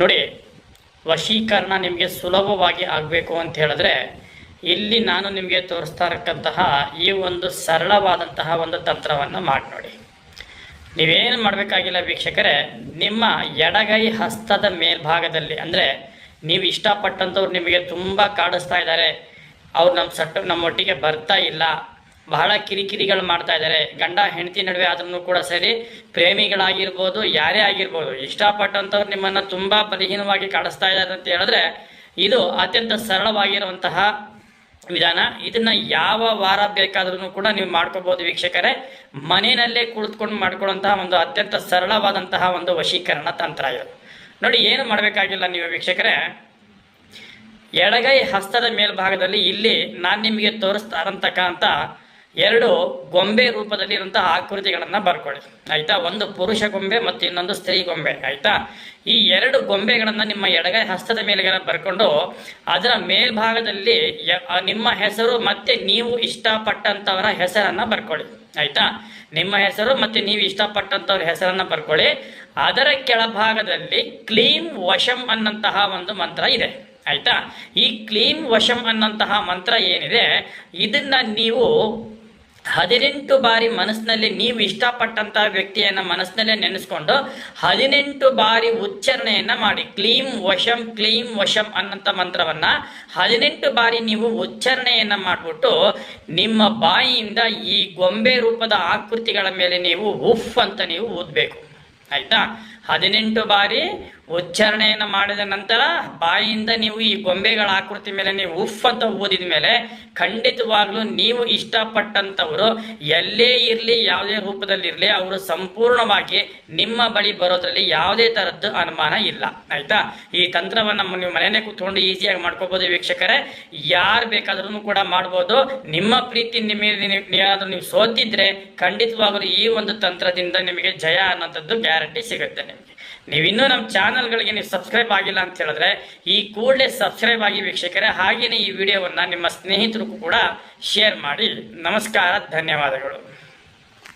ನೋಡಿ, ವಶೀಕರಣ ನಿಮಗೆ ಸುಲಭವಾಗಿ ಆಗಬೇಕು ಅಂತ ಹೇಳಿದ್ರೆ, ಇಲ್ಲಿ ನಾನು ನಿಮಗೆ ತೋರಿಸ್ತಾ ಇರಕ್ಕಂತಹ ಈ ಒಂದು ಸರಳವಾದಂತಹ ಒಂದು ತಂತ್ರವನ್ನು ಮಾಡಿ ನೋಡಿ. ನೀವೇನು ಮಾಡಬೇಕಾಗಿಲ್ಲ ವೀಕ್ಷಕರೇ, ನಿಮ್ಮ ಎಡಗೈ ಹಸ್ತದ ಮೇಲ್ಭಾಗದಲ್ಲಿ, ಅಂದರೆ ನೀವು ಇಷ್ಟಪಟ್ಟಂಥವ್ರು ನಿಮಗೆ ತುಂಬ ಕಾಡಿಸ್ತಾ ಇದ್ದಾರೆ, ಅವ್ರು ನಮ್ಮ ಸಟ್ಟ ನಮ್ಮೊಟ್ಟಿಗೆ ಬರ್ತಾ ಇಲ್ಲ ಬಹಳ ಕಿರಿಕಿರಿಗಳು ಮಾಡ್ತಾ ಇದ್ದಾರೆ. ಗಂಡ, ಹೆಂಡತಿ ನಡುವೆ ಆದ್ರೂ ಕೂಡ ಸರಿ, ಪ್ರೇಮಿಗಳಾಗಿರ್ಬೋದು, ಯಾರೇ ಆಗಿರ್ಬೋದು, ಇಷ್ಟಪಟ್ಟಂಥವ್ರು ನಿಮ್ಮನ್ನು ತುಂಬ ಬಲಹೀನವಾಗಿ ಕಾಡಿಸ್ತಾ ಇದ್ದಾರೆ ಅಂತ ಹೇಳಿದ್ರೆ, ಇದು ಅತ್ಯಂತ ಸರಳವಾಗಿರುವಂತಹ ವಿಧಾನ. ಇದನ್ನ ಯಾವ ವಾರ ಬೇಕಾದ್ರೂ ಕೂಡ ನೀವು ಮಾಡ್ಕೋಬಹುದು ವೀಕ್ಷಕರೇ. ಮನೆಯಲ್ಲೇ ಕುಳಿತುಕೊಂಡು ಮಾಡ್ಕೊಳ್ಳುವಂತಹ ಒಂದು ಅತ್ಯಂತ ಸರಳವಾದಂತಹ ಒಂದು ವಶೀಕರಣ ತಂತ್ರ ಇದು. ನೋಡಿ, ಏನು ಮಾಡಬೇಕಾಗಿಲ್ಲ ನೀವು ವೀಕ್ಷಕರೇ. ಎಡಗೈ ಹಸ್ತದ ಮೇಲ್ಭಾಗದಲ್ಲಿ ಇಲ್ಲಿ ನಾನು ನಿಮಗೆ ತೋರಿಸ್ತಾ ಇರತಕ್ಕಂಥ ಎರಡು ಗೊಂಬೆ ರೂಪದಲ್ಲಿ ಇರುವಂತಹ ಆಕೃತಿಗಳನ್ನ ಬರ್ಕೊಳ್ಳಿ. ಆಯ್ತಾ? ಒಂದು ಪುರುಷ ಗೊಂಬೆ ಮತ್ತು ಇನ್ನೊಂದು ಸ್ತ್ರೀ ಗೊಂಬೆ. ಆಯ್ತಾ? ಈ ಎರಡು ಗೊಂಬೆಗಳನ್ನ ನಿಮ್ಮ ಎಡಗೈ ಹಸ್ತದ ಮೇಲೆಗೆ ಬರ್ಕೊಂಡು ಅದರ ಮೇಲ್ಭಾಗದಲ್ಲಿ ನಿಮ್ಮ ಹೆಸರು ಮತ್ತೆ ನೀವು ಇಷ್ಟಪಟ್ಟಂತವರ ಹೆಸರನ್ನ ಬರ್ಕೊಳ್ಳಿ. ಆಯ್ತಾ? ನಿಮ್ಮ ಹೆಸರು ಮತ್ತೆ ನೀವು ಇಷ್ಟಪಟ್ಟಂತವ್ರ ಹೆಸರನ್ನ ಬರ್ಕೊಳ್ಳಿ. ಅದರ ಕೆಳಭಾಗದಲ್ಲಿ ಕ್ಲೀಂ ವಶಂ ಅನ್ನಂತಹ ಒಂದು ಮಂತ್ರ ಇದೆ. ಆಯ್ತಾ? ಈ ಕ್ಲೀನ್ ವಶಂ ಅನ್ನಂತಹ ಮಂತ್ರ ಏನಿದೆ? ಇದನ್ನ ನೀವು ಹದಿನೆಂಟು ಬಾರಿ ಮನಸ್ಸಿನಲ್ಲಿ ನೀವು ಇಷ್ಟಪಟ್ಟಂತಹ ವ್ಯಕ್ತಿಯನ್ನ ಮನಸ್ಸಿನಲ್ಲೇ ನೆನೆಸ್ಕೊಂಡು ಹದಿನೆಂಟು ಬಾರಿ ಉಚ್ಚಾರಣೆಯನ್ನ ಮಾಡಿ. ಕ್ಲೀಂ, ವಶಂ ಕ್ಲೀಂ, ವಶಂ ಅನ್ನಂತ ಮಂತ್ರವನ್ನ ಹದಿನೆಂಟು ಬಾರಿ ನೀವು ಉಚ್ಚಾರಣೆಯನ್ನ ಮಾಡ್ಬಿಟ್ಟು ನಿಮ್ಮ ಬಾಯಿಯಿಂದ ಈ ಗೊಂಬೆ ರೂಪದ ಆಕೃತಿಗಳ ಮೇಲೆ ನೀವು ಉಫ್ ಅಂತ ನೀವು ಊದ್ಬೇಕು ಆಯ್ತಾ ಹದಿನೆಂಟು ಬಾರಿ ಉಚ್ಚಾರಣೆಯನ್ನ ಮಾಡಿದ ನಂತರ ಬಾಯಿಯಿಂದ ನೀವು ಈ ಗೊಂಬೆಗಳ ಆಕೃತಿ ಮೇಲೆ ನೀವು ಉಫ್ ಅಂತ ಓದಿದ ಮೇಲೆ ಖಂಡಿತವಾಗ್ಲೂ ನೀವು ಇಷ್ಟಪಟ್ಟಂತವರು ಎಲ್ಲೇ ಇರಲಿ ಯಾವುದೇ ರೂಪದಲ್ಲಿ ಇರಲಿ ಅವರು ಸಂಪೂರ್ಣವಾಗಿ ನಿಮ್ಮ ಬಳಿ ಬರೋದ್ರಲ್ಲಿ ಯಾವುದೇ ತರದ್ದು ಅನುಮಾನ ಇಲ್ಲ ಆಯ್ತಾ ಈ ತಂತ್ರವನ್ನ ನೀವು ಮನೆಯಲ್ಲೇ ಕೂತ್ಕೊಂಡು ಈಸಿಯಾಗಿ ಮಾಡ್ಕೋಬಹುದು ವೀಕ್ಷಕರೇ ಯಾರು ಬೇಕಾದ್ರೂ ಕೂಡ ಮಾಡ್ಬೋದು ನಿಮ್ಮ ಪ್ರೀತಿ ನಿಮ್ಮ ನೀವೇನಾದ್ರೂ ನೀವು ಸೋತಿದ್ರೆ ಖಂಡಿತವಾಗಲೂ ಈ ಒಂದು ತಂತ್ರದಿಂದ ನಿಮಗೆ ಜಯ ಅನ್ನೋಂಥದ್ದು ಗ್ಯಾರಂಟಿ ಸಿಗುತ್ತೆ ನಿಮಗೆ. ನೀವು ಇನ್ನೂ ನಮ್ಮ ಚಾನಲ್ಗಳಿಗೆ ನೀವು ಸಬ್ಸ್ಕ್ರೈಬ್ ಆಗಿಲ್ಲ ಅಂತ ಹೇಳಿದ್ರೆ ಈ ಕೂಡಲೇ ಸಬ್ಸ್ಕ್ರೈಬ್ ಆಗಿ ವೀಕ್ಷಕರೇ ಹಾಗೆಯೇ ಈ ವಿಡಿಯೋವನ್ನ ನಿಮ್ಮ ಸ್ನೇಹಿತರಿಗೂ ಕೂಡ ಶೇರ್ ಮಾಡಿ. ನಮಸ್ಕಾರ, ಧನ್ಯವಾದಗಳು.